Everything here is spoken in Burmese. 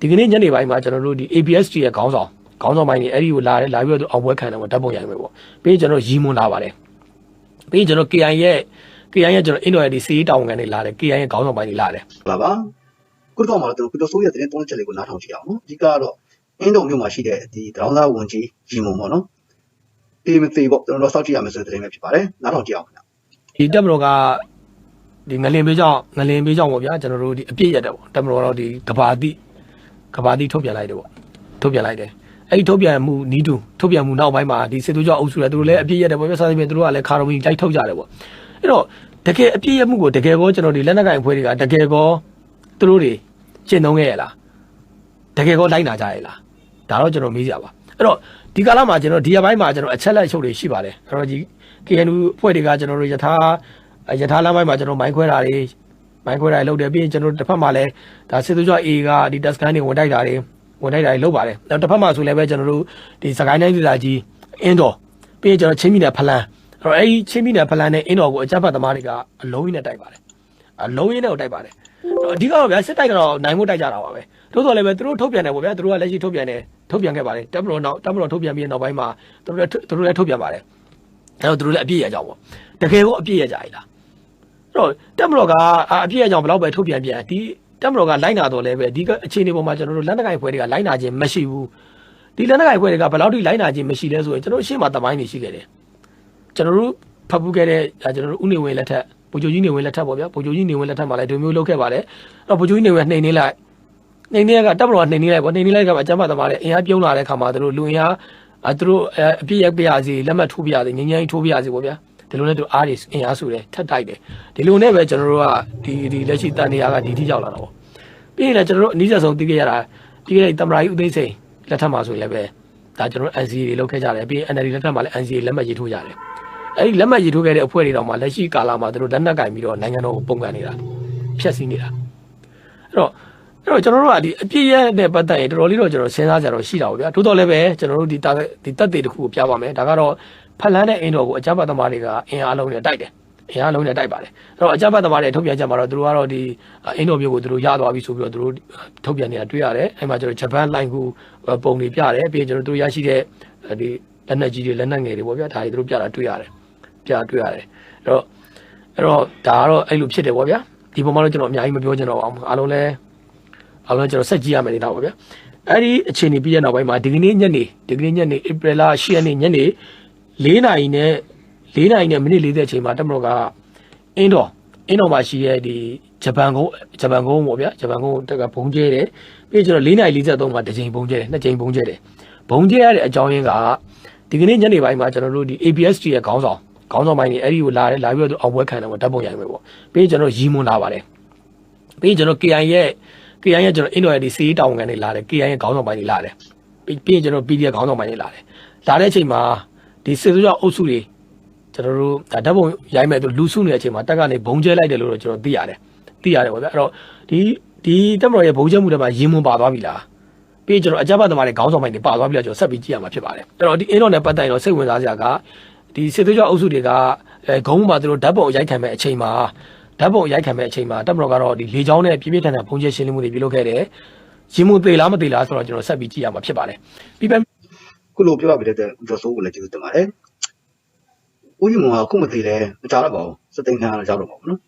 ဒီကနေ့ညနေပိုင်းမှာကျွန်တော်တို့ဒီ ABSD ရဲ့ခေါင်းဆောင်ခေါင်းဆောင်ပိုင်းနေအဲ့ဒီကိုလာတယ်လာပြီးတော့သူအောင်ပွဲခံတယ်ပေါ့ဓာတ်ပုံရိုက်မယ်ပေါ့ပြီးရင်ကျွန်တော်ရီမွန်လာပါတယ်ပြီးရင်ကျွန်တော် KI ရဲ့ KI ရဲ့ကျွန်တော်အင်ဒိုရဲ့ဒီစီးတောင်ကန်တွေလာတယ် KI ရဲ့ခေါင်းဆောင်ပိုင်းတွေလာတယ်ပါပါခုတော့မှတော့ကျွန်တော်ကုတဆိုးရဲ့တင်းသုံးချက်လေးကိုနားထောင်ကြည့်အောင်နော်အဓိကတော့အင်းတုံမြို့မှာရှိတဲ့ဒီတရောင်းသားဝန်ကြီးရီမုံပေါ့နော်အေးမသေးပေါ့ကျွန်တော်တို့စောင့်ကြည့်ရမယ်ဆိုတဲ့တင်းပဲဖြစ်ပါတယ်နားထောင်ကြည့်အောင်ခင်ဗျဒီတက်မတော်ကဒီငလင်ပေးကြောင့်ငလင်ပေးကြောင့်ပေါ့ဗျာကျွန်တော်တို့ဒီအပြည့်ရက်တယ်ပေါ့တက်မတော်တော့ဒီကဘာတိ ကဘာတိထုတ်ပြန်လိုက်တယ်ပေါ့ထုတ်ပြန်လိုက်တယ်အဲ့ဒီထုတ်ပြန်မှုနီးတူထုတ်ပြန်မှုနောက်ပိုင်းမှာဒီစစ်သူကြောင့်အုပ်စုလည်းသူတို့လည်းအပြည့်ရက်တယ်ပေါ့ဗျာစားသဖြင့်သူတို့ကလည်းခါတော်မီလိုက်ထုတ်ကြတယ်ပေါ့အဲ့တော့တကယ်အပြည့်ရက်မှုကိုတကယ်ကောကျွန်တော်ဒီလက်နက်ကင်အဖွဲ့တွေကတကယ်ကောသူတို့တွေရှင်းသုံးခဲ့ရလားတကယ်ကောလိုက်နာကြရလားဒါတော့ကျွန်တော်မေးကြပါအဲ့တော့ဒီကာလမှာကျွန်တော်ဒီရက်ပိုင်းမှာကျွန်တော်အချက်လက်အချုပ်တွေရှိပါတယ်အဲ့တော့ဒီ KNU အဖွဲ့တွေကကျွန်တော်တို့ယထာယထာလမ်းပိုင်းမှာကျွန်တော်မိုင်းခွဲတာတွေ မိုင်းခွဲတာတွေလုပ်တယ်ပြီးရင်ကျွန်တော်တို့တစ်ဖက်မှာလည်းဒါစစ်သူကျော် A ကဒီတက်စကန်တွေဝင်တိုက်တာတွေဝင်တိုက်တာတွေလုပ်ပါတယ်နောက်တစ်ဖက်မှာဆိုလည်းပဲကျွန်တော်တို့ဒီစကိုင်းတိုင်းဒေသကြီးအင်းတော်ပြီးရင်ကျွန်တော်ချင်းမိနယ်ဖလန်းအဲ့တော့အဲ့ဒီချင်းမိနယ်ဖလန်းနဲ့အင်းတော်ကိုအကြမ်းဖက်သမားတွေကအလုံးကြီးနဲ့တိုက်ပါတယ်အလုံးကြီးနဲ့ကိုတိုက်ပါတယ်အဓိကတော့ဗျာစစ်တိုက်ကတော့နိုင်မှုတိုက်ကြတာပါပဲတိုးတော်လည်းပဲသူတို့ထုတ်ပြန်တယ်ပေါ့ဗျာသူတို့ကလက်ရှိထုတ်ပြန်တယ်ထုတ်ပြန်ခဲ့ပါတယ်တပ်မတော်နောက်တပ်မတော်ထုတ်ပြန်ပြီးနောက်ပိုင်းမှာသူတို့လည်းသူတို့လည်းထုတ်ပြန်ပါတယ်အဲ့တော့သူတို့လည်းအပြည့်ရကြအောင်ပေါ့တကယ်ကိုအပြည့်ရကြ ਈ လားအဲ့ တော့တက်မတော်ကအပြည့်ရကြအောင်ဘယ်တော့ပဲထုတ်ပြန်ပြန်ဒီတက်မတော်ကလိုက်နာတော့လဲပဲဒီကအခြေအနေပေါ်မှာကျွန်တော်တို့လက်နက်ကိုင်ဖွဲ့တွေကလိုက်နာခြင်းမရှိဘူးဒီလက်နက်ကိုင်ဖွဲ့တွေကဘယ်လောက်ထိလိုက်နာခြင်းမရှိလဲဆိုရင်ကျွန်တော်တို့ရှေ့မှာတမိုင်းနေရှိခဲ့တယ်ကျွန်တော်တို့ဖတ်ပူးခဲ့တဲ့ဒါကျွန်တော်တို့ဥနေဝင်လက်ထက်ဗိုလ်ချုပ်ကြီးနေဝင်လက်ထက်ပေါ့ဗျာဗိုလ်ချုပ်ကြီးနေဝင်လက်ထက်မှာလည်းဒီမျိုးလုပ်ခဲ့ပါတယ်အဲ့တော့ဗိုလ်ချုပ်ကြီးနေဝင်နှိမ်နေလိုက်နှိမ်နေကတက်မတော်ကနှိမ်နေလိုက်ပေါ့နှိမ်နေလိုက်ကမှအကြမ်းဖက်သမားတွေအင်အားပြုံးလာတဲ့ခါမှာသူတို့လူအင်အားအဲသူတို့အဲအပြည့်ရက်ပြရစီလက်မှတ်ထိုးပြရစီငင်းငင်းထိုးပြရစီပေါ့ဗျာ ဒီလိုနဲ့သူအားတွေအင်အားစုတယ်ထက်တိုက်တယ်ဒီလိုနဲ့ပဲကျွန်တော်တို့ကဒီဒီလက်ရှိတန်တရားကဒီထိရောက်လာတာပေါ့ပြီးရင်လည်းကျွန်တော်တို့အနည်းဆက်ဆုံးသိခဲ့ရတာပြီးခဲ့တဲ့တမရာကြီးဦးသိန်းစိန်လက်ထက်မှာဆိုရင်လည်းပဲဒါကျွန်တော်တို့ NCA တွေလုပ်ခဲ့ကြတယ်ပြီးရင် NLD လက်ထက်မှာလည်း NCA လက်မှတ်ရေးထိုးကြတယ်အဲ့ဒီလက်မှတ်ရေးထိုးခဲ့တဲ့အဖွဲ့တွေတောင်မှလက်ရှိကာလမှာသူတို့လက်နက်ကင်ပြီးတော့နိုင်ငံတော်ကိုပုံကန်နေတာဖျက်ဆီးနေတာအဲ့တော့ အဲ့တော့ကျွန်တော်တို့ကဒီအပြည့်ရဲ့နဲ့ပတ်သက်ရင်တော်တော်လေးတော့ကျွန်တော်စဉ်းစားကြတော့ရှိတာပေါ့ဗျာတိုးတော်လည်းပဲကျွန်တော်တို့ဒီတာဒီတက်တွေတစ်ခုကိုပြပါမယ်ဒါကတော့ဖလန်းတဲ့အင်းတော်ကိုအကြမ်းဖက်သမားတွေကအင်အားလုံးနဲ့တိုက်တယ်အင်အားလုံးနဲ့တိုက်ပါတယ်အဲ့တော့အကြမ်းဖက်သမားတွေထုတ်ပြန်ချက်မှာတော့သူတို့ကတော့ဒီအင်းတော်မျိုးကိုသူတို့ရသွားပြီဆိုပြီးတော့သူတို့ထုတ်ပြန်နေတာတွေ့ရတယ်အဲ့မှာကျွန်တော်ဂျပန်လိုင်းကူပုံတွေပြတယ်ပြီးရင်ကျွန်တော်တို့ရရှိတဲ့ဒီလက်နက်ကြီးတွေလက်နက်ငယ်တွေပေါ့ဗျာဒါတွေသူတို့ပြတာတွေ့ရတယ်ပြတာတွေ့ရတယ်အဲ့တော့အဲ့တော့ဒါကတော့အဲ့လိုဖြစ်တယ်ပေါ့ဗျာဒီပုံမှာတော့ကျွန်တော်အများကြီးမပြောချင်တော့အောင်အားလုံးလည်း အားလုံးကျွန်တော်ဆက်ကြည့်ရမယ်နေတာပေါ့ဗျာအဲ့ဒီအခြေအနေပြီးတဲ့နောက်ပိုင်းမှာဒီကနေ့ညနေဒီကနေ့ညနေဧပြီလ10ရက်နေ့ညနေ4နာရီနဲ့4နာရီနဲ့မိနစ်40အချိန်မှာတက်မတော်ကအင်းတော်အင်းတော်မှာရှိရဲ့ဒီဂျပန်ကုန်းဂျပန်ကုန်းပေါ့ဗျာဂျပန်ကုန်းတက်ကဘုံကျဲတယ်ပြီးကျွန်တော်4နာရီ43မှာတစ်ချိန်ဘုံကျဲတယ်နှစ်ချိန်ဘုံကျဲတယ်ဘုံကျဲရတဲ့အကြောင်းရင်းကဒီကနေ့ညနေပိုင်းမှာကျွန်တော်တို့ဒီ ABSD ရဲ့ခေါင်းဆောင်ခေါင်းဆောင်ပိုင်းနေအဲ့ဒီကိုလာတယ်လာပြီးတော့အောင်ပွဲခံတယ်ပေါ့ဓာတ်ပုံရိုက်မယ်ပေါ့ပြီးရင်ကျွန်တော်ရီမွန်လာပါတယ်ပြီးရင်ကျွန်တော် KI ရဲ့ KI ရဲ့ကျွန်တော်အင်ဒိုရဲ့ဒီစီးတောင်ကန်တွေလာတယ် KI ရဲ့ခေါင်းဆောင်ပိုင်းတွေလာတယ်ပြီးပြီးရင်ကျွန်တော် PDF ခေါင်းဆောင်ပိုင်းတွေလာတယ်လာတဲ့အချိန်မှာဒီစစ်သွေးကြောင့်အုပ်စုတွေကျွန်တော်တို့ဒါဓာတ်ပုံရိုက်မဲ့သူလူစုနေတဲ့အချိန်မှာတက်ကနေဘုံကျဲလိုက်တယ်လို့တော့ကျွန်တော်သိရတယ်သိရတယ်ပေါ့ဗျာအဲ့တော့ဒီဒီတက်မတော်ရဲ့ဘုံကျဲမှုတွေမှာရင်မွန်ပါသွားပြီလားပြီးရင်ကျွန်တော်အကြမ်းဖက်သမားတွေခေါင်းဆောင်ပိုင်းတွေပါသွားပြီလားကျွန်တော်ဆက်ပြီးကြည့်ရမှာဖြစ်ပါတယ်အဲ့တော့ဒီအင်ဒိုနဲ့ပတ်သက်ရင်တော့စိတ်ဝင်စားစရာကဒီစစ်သွေးကြောင့်အုပ်စုတွေကအဲဂုံးမှာသူတို့ဓာတ်ပုံရိုက်ခံမဲ့အချိန်မှာ ဓာတ်ပုံရိုက်ခံမဲ့အချိန်မှာတပ်မတော်ကတော့ဒီလေချောင်းနဲ့ပြပြထန်ထန်ဖုံးကျရှင်းလင်းမှုတွေပြုလုပ်ခဲ့တယ်။ရင်မှုသေးလားမသေးလားဆိုတော့ကျွန်တော်ဆက်ပြီးကြည့်ရမှာဖြစ်ပါတယ်။ပြီးပြန်ခုလိုပြောပြပေးတဲ့ကုတဆိုးကိုလည်းကျေးဇူးတင်ပါတယ်ဦးကြီးမုံကခုမသေးလဲမကြောက်တော့ပါဘူးစသိန်းခံရတော့ကြောက်တော့ပါဘူးနော်